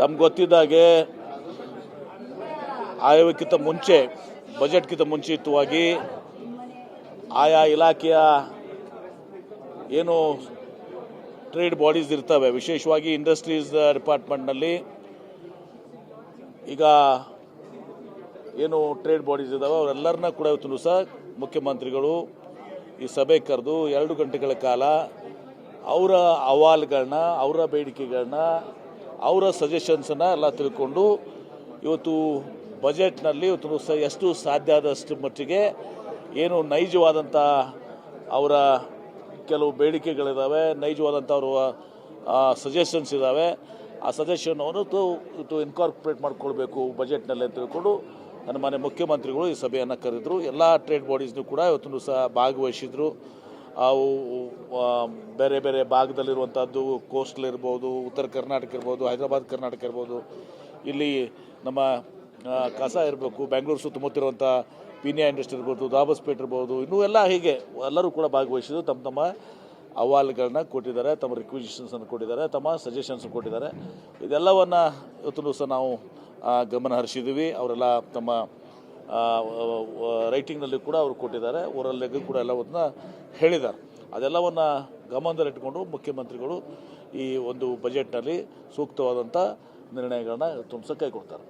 ತಮ್ಗೆ ಗೊತ್ತಿದ್ದಾಗೆ ಆಯೋಗಕ್ಕಿಂತ ಮುಂಚೆ, ಬಜೆಟ್ಗಿಂತ ಮುಂಚಿತವಾಗಿ ಆಯಾ ಇಲಾಖೆಯ ಏನು ಟ್ರೇಡ್ ಬಾಡೀಸ್ ಇರ್ತವೆ. ವಿಶೇಷವಾಗಿ ಇಂಡಸ್ಟ್ರೀಸ್ ಡಿಪಾರ್ಟ್ಮೆಂಟ್ನಲ್ಲಿ ಈಗ ಏನು ಟ್ರೇಡ್ ಬಾಡೀಸ್ ಇದ್ದಾವೆ ಅವರೆಲ್ಲರನ್ನ ಕೂಡ ಇವತ್ತು ಸಹ ಮುಖ್ಯಮಂತ್ರಿಗಳು ಈ ಸಭೆ ಕರೆದು ಎರಡು ಗಂಟೆಗಳ ಕಾಲ ಅವರ ಅಹವಾಲುಗಳನ್ನ ಅವರ ಬೇಡಿಕೆಗಳನ್ನ ಅವರ ಸಜೆಷನ್ಸನ್ನು ಎಲ್ಲ ತಿಳ್ಕೊಂಡು ಇವತ್ತು ಬಜೆಟ್ನಲ್ಲಿ ಇವತ್ತು ಸಹ ಎಷ್ಟು ಸಾಧ್ಯ ಆದಷ್ಟು ಮಟ್ಟಿಗೆ ಏನು ನೈಜವಾದಂಥ ಅವರ ಕೆಲವು ಬೇಡಿಕೆಗಳಿದ್ದಾವೆ ನೈಜವಾದಂಥ ಅವರು ಸಜೆಷನ್ಸ್ ಇದ್ದಾವೆ ಆ ಸಜೆಷನ್ ಅವನು ಇವತ್ತು ಇನ್ಕಾರ್ಪೊರೇಟ್ ಮಾಡ್ಕೊಳ್ಬೇಕು ಬಜೆಟ್ನಲ್ಲಿ ಅಂತ ತಿಳ್ಕೊಂಡು ನನ್ನ ಮನೆ ಮುಖ್ಯಮಂತ್ರಿಗಳು ಈ ಸಭೆಯನ್ನು ಕರೆದರು. ಎಲ್ಲ ಟ್ರೇಡ್ ಬಾಡೀಸ್ನು ಕೂಡ ಇವತ್ತು ಸಹ ಭಾಗವಹಿಸಿದ್ರು. ಅವು ಬೇರೆ ಬೇರೆ ಭಾಗದಲ್ಲಿರುವಂಥದ್ದು ಕೋಸ್ಟಲ್ ಇರ್ಬೋದು, ಉತ್ತರ ಕರ್ನಾಟಕ ಇರ್ಬೋದು, ಹೈದರಾಬಾದ್ ಕರ್ನಾಟಕ ಇರ್ಬೋದು. ಇಲ್ಲಿ ನಮ್ಮ ಕಸ ಇರಬೇಕು, ಬೆಂಗಳೂರು ಸುತ್ತಮುತ್ತ ಇರುವಂಥ ಪೀನಿಯಾ ಇಂಡಸ್ಟ್ರಿ ಇರ್ಬೋದು, ದಾಬಸ್ಪೇಟ್ ಇರ್ಬೋದು, ಇನ್ನೂ ಎಲ್ಲ ಹೀಗೆ ಎಲ್ಲರೂ ಕೂಡ ಭಾಗವಹಿಸಿದ್ದು ತಮ್ಮ ತಮ್ಮ ಅಹವಾಲುಗಳನ್ನ ಕೊಟ್ಟಿದ್ದಾರೆ, ತಮ್ಮ ರಿಕ್ವಿಸಿಷನ್ಸನ್ನು ಕೊಟ್ಟಿದ್ದಾರೆ, ತಮ್ಮ ಸಜೆಷನ್ಸ್ ಕೊಟ್ಟಿದ್ದಾರೆ. ಇದೆಲ್ಲವನ್ನು ಇವತ್ತು ಸಹ ನಾವು ಗಮನ ಹರಿಸಿದ್ದೀವಿ ಅವರೆಲ್ಲ ತಮ್ಮ ರೈಟಿಂಗ್ನಲ್ಲಿ ಕೂಡ ಅವರು ಕೊಟ್ಟಿದ್ದಾರೆ. ಓರಲ್ಲೆಗೂ ಕೂಡ ಎಲ್ಲವನ್ನ ಹೇಳಿದ್ದಾರೆ. ಅದೆಲ್ಲವನ್ನು ಗಮನದಲ್ಲಿಟ್ಟುಕೊಂಡು ಮುಖ್ಯಮಂತ್ರಿಗಳು ಈ ಒಂದು ಬಜೆಟ್ನಲ್ಲಿ ಸೂಕ್ತವಾದಂಥ ನಿರ್ಣಯಗಳನ್ನ ತುಂಬಿಸ ಕೈಗೊಳ್ತಾರೆ